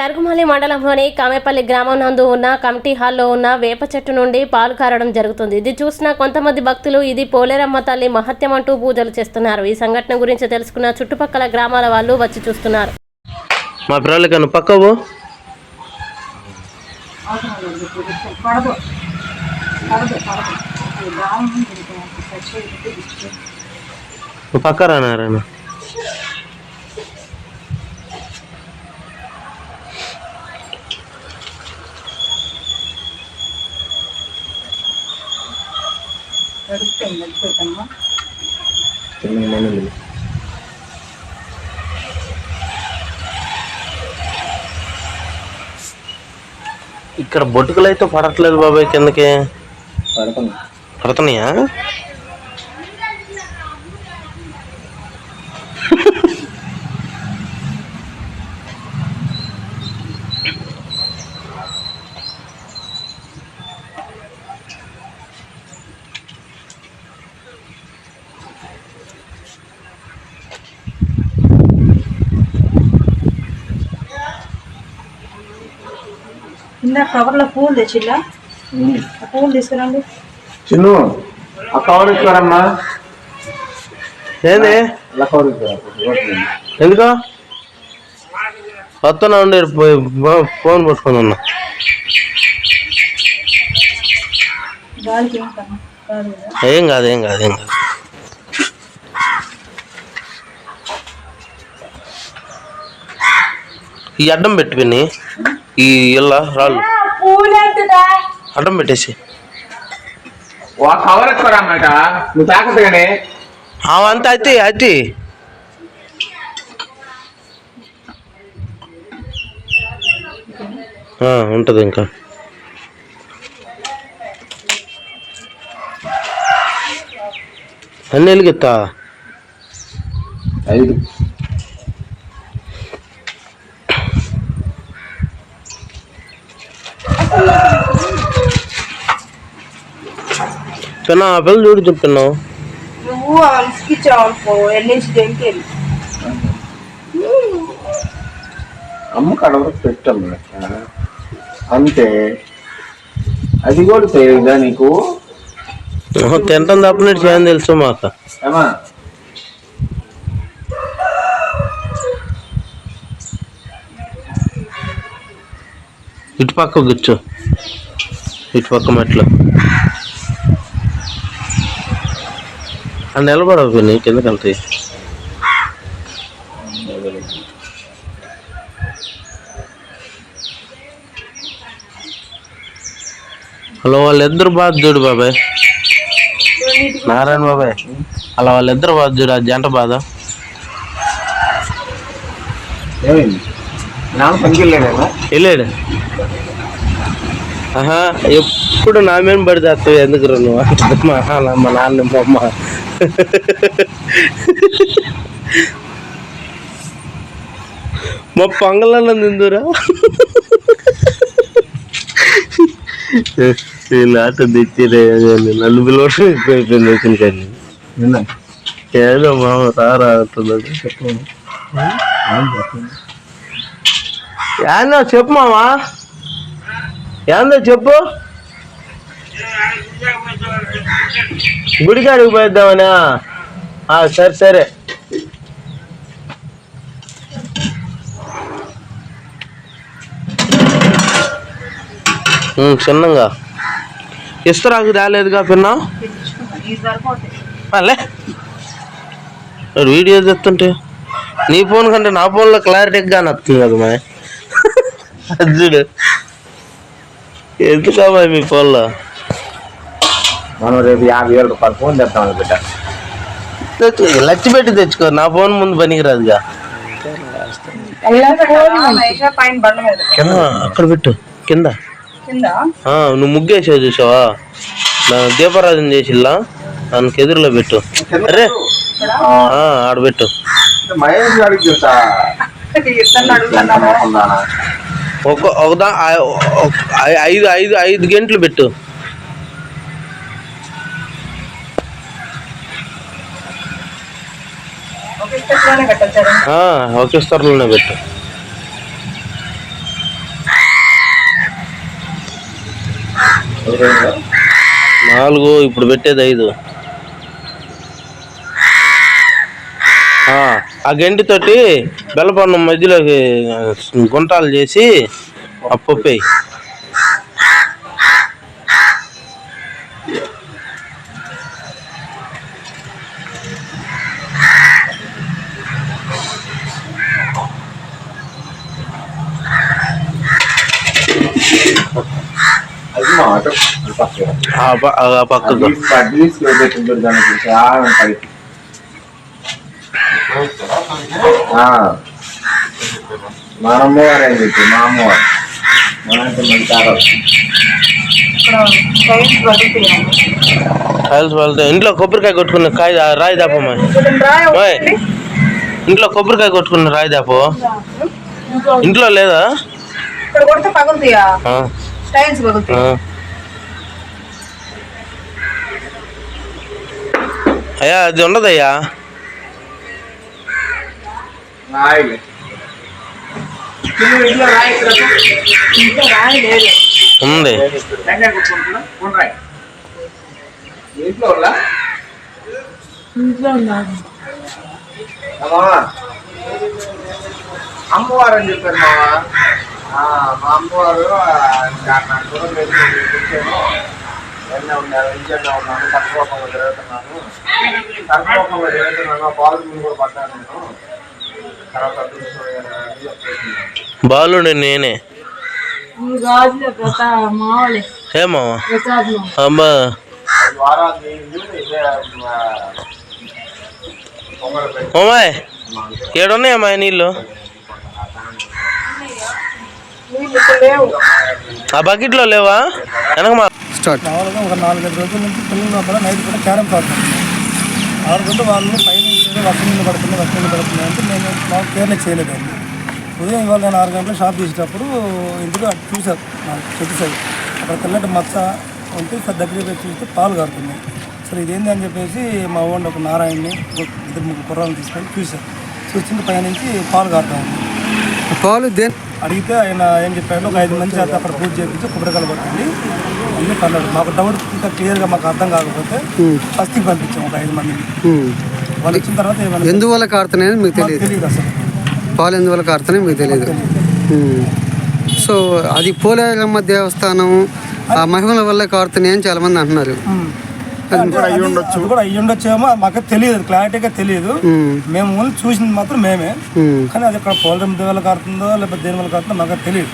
జరుగుమల్లి మండలంలోని కామేపల్లి గ్రామం నందు ఉన్న కమిటీ హాల్లో ఉన్న వేప చెట్టు నుండి పాలు కారడం జరుగుతుంది. ఇది చూసిన కొంతమంది భక్తులు ఇది పోలేరమ్మ తల్లి మహత్యం అంటూ పూజలు చేస్తున్నారు. ఈ సంఘటన గురించి తెలుసుకున్న చుట్టుపక్కల గ్రామాల వాళ్ళు వచ్చి చూస్తున్నారు. మా పిల్లలకి పక్కవు ఇక్కడ బొట్టుకులు అయితే పడట్లేదు బాబాయ్ కిందకి పడుతున్నాయా? కింద కవర్లో పూలు తెచ్చిల్లా ఆ పూలు తీసుకురండి. చిన్ను ఆ కవర్ ఇస్తారమ్మా ఏంది? కవర్ ఎందుకో? వస్తున్నా ఉండే ఫోన్ పట్టుకొని ఉన్నా. గాలికి ఏం కన్నా కాదు కదా? ఏం కాదు ఏం కాదు ఏం కాదు. ఈ అడ్డం పెట్టి పిన్ని. ఈ ఇళ్ళ రాళ్ళు. అడ్డం పెట్టేసి. ఆ కవర్ ఇక నువ్వు తాకదు కానీ అవంతా అయితే అయితే. ఉంటుంది ఇంకా. అన్ని వెలిగిస్తా ఐదు. చిన్న ఆ పిల్లలు చూడు చెప్పినావు నువ్వు ఇసుకిచ్చావు ఎల్లేసి దేనికి అమ్మ కడవరకు పెట్టమ్మా. అంతే. అది కూడా తెలియదా నీకు? తింటాం తప్పనట్టు చేయని తెలుసు మాకు. ఇటు పక్క కూర్చో. ఇటు పక్క మెట్లు. ఆ నిలబడవు పిన్ని కిందకి వెళ్తాయి హలో వాళ్ళిద్దరు బాధ చూడు బాబాయ్. నారాయణ బాబాయ్. అలా వాళ్ళిద్దరు బాధ చూడు ఆ జంట బాధ. వెళ్ళాడు. ఆహా ఎప్పుడు నా మీద పడి చేస్తావు ఎందుకు రా నువ్వు? మా నాన్న మా అమ్మ. మా పొంగలలో నిందురా? వీళ్ళు ఆట తెచ్చిరే నలుగురు లోటు ఎక్కువైపోయింది వచ్చిన కానీ నిన్న? ఏదో మామ రారా అంటున్నాడు ఏందో చెప్పు మామా. ఏందో చెప్పు. గుడికాడికి పోయిద్దామనా? ఆ, సరే సరే. చిన్నగా చిన్నంగా ఇస్తరాకు రాలేదుగా పిన్నా? ఇది వీడియో తెస్తుంటే నీ ఫోన్ కంటే నా ఫోన్లో క్లారిటీగా నచ్చుతుంది కదా మా అది చూడు. ఎందుకమ్మా మీ ఫోన్లో? మనం రేపు యాభై వేల రూపాయలు ఫోన్ తెస్తామని బిడ్డ. తెచ్చు లచ్చి పెట్టి తెచ్చుకో. నా ఫోన్ ముందు పనికిరాదుగా. కింద అక్కడ పెట్టు. కింద. కింద? ఆ, నువ్వు ముగ్గేసావు చూసావా? నా దీపారాధన చేసిల్లా? దానికి ఎదురులో పెట్టు. అరే. ఆ, ఆడ పెట్టు. మహేష్ గారికి తెలుసా ఇతను అడుగుతున్నాను? ఒక ఐదు ఐదు ఐదు గంటలు పెట్టు. ఒకే స్థలంలోనే పెట్టు. నాలుగు ఇప్పుడు పెట్టేది ఐదు. ఆ గంటితోటి బెల్లపన్నం మధ్యలోకి గుంటాలు చేసి ఆ అది మా పక్కకు అమ్మవారు చెప్పి మా టైల్స్ ఇంట్లో కొబ్బరికాయ కొట్టుకున్న కాయ రాయి దాపమ్మా ఇంట్లో కొబ్బరికాయ కొట్టుకున్న రాయి దాపు. ఇంట్లో. లేదా? టైల్స్ పగులుతాయి. అయ్యా అది ఉండదయ్యా. ఉంది. అమ్మవారు అని చెప్పారు మావా. మా అమ్మవారు నాకు ఎన్న ఉన్నారు ఇంజన్లో ఉన్నాను తిరుగుతున్నాను తిరుగుతున్నాను కూడా పడ్డాను నేను. తర్వాత బాలుడు నేనే. ఏమా అమ్మా. అమ్మాయి ఏడున్నాయమ్మా నీళ్ళు? ఆ బకెట్లో లేవా? వెనక మా స్టార్ట్. మామూలుగా ఒక నాలుగైదు రోజుల నుంచి పిల్లల లోపల నైట్ కూడా క్యారం ఆడుతాం ఆడుకుంటూ వాళ్ళు పై నుంచి ఏదో వర్షం నీళ్ళు పడుతుంది వర్షం నీళ్ళు పడుతుంది అంటే నేను మాకు కేర్లే చేయలేదండి ఉదయం ఇవాళ నేను ఆరు గంటలకు షాప్ తీసేటప్పుడు ఇంటికి అటు చూశారు నాకు చెట్టు సైడ్. అక్కడ తెల్లటి మచ్చ ఉంటే సార్ దగ్గరికి పోయి చూస్తే పాలు కారుతున్నాయి. సరే ఇదేంటి అని చెప్పేసి మా ఓన్ ఒక నారాయణని ఒక ఇద్దరు ముగ్గురు కుర్రాలను తీసుకొని చూశారు. చూస్తుంటే పైనుంచి పాలు కారుతా ఉంది. పాలు దేని అడిగితే ఆయన ఏం చెప్పాడు? ఒక ఐదు మంది చేత అక్కడ పూజ చేయించి కొబ్బరికాయలు పట్టింది అన్ని పన్నాడు మాకు డౌట్ ఇంకా క్లియర్గా మాకు అర్థం కాకపోతే ఫస్ట్కి పంపించాం ఒక ఐదు మందిని. వాళ్ళు వచ్చిన తర్వాత ఏమన్నా ఎందువల్ల కారుతున్నాయని మీకు తెలియదు? తెలియదు అసలు. పాలు ఎందువల్ల కారుతున్నాయి మీకు తెలియదు. సో అది పోలేరమ్మ దేవస్థానం ఆ మహిమల వల్ల కారుతున్నాయి అని చాలా మంది అంటున్నారు కూడా అయ్యి ఉండొచ్చేమో మాకు తెలియదు క్లారిటీగా తెలియదు. మేము ఓన్లీ చూసింది మాత్రం మేమే. కానీ అది అక్కడ పోలరం దేవాల కారుతుందో లేకపోతే దేని వల్ల కారుతుందో మాకు తెలియదు.